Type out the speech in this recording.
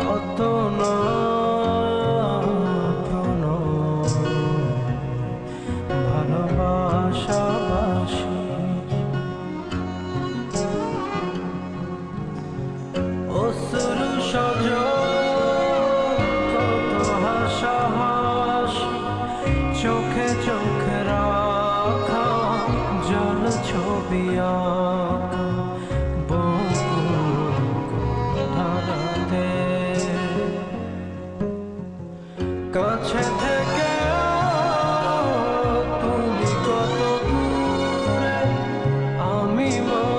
কত না ভালোবাসাবাসি অসুর সজা চোখে চোখ রাখা জল ছবি Go check.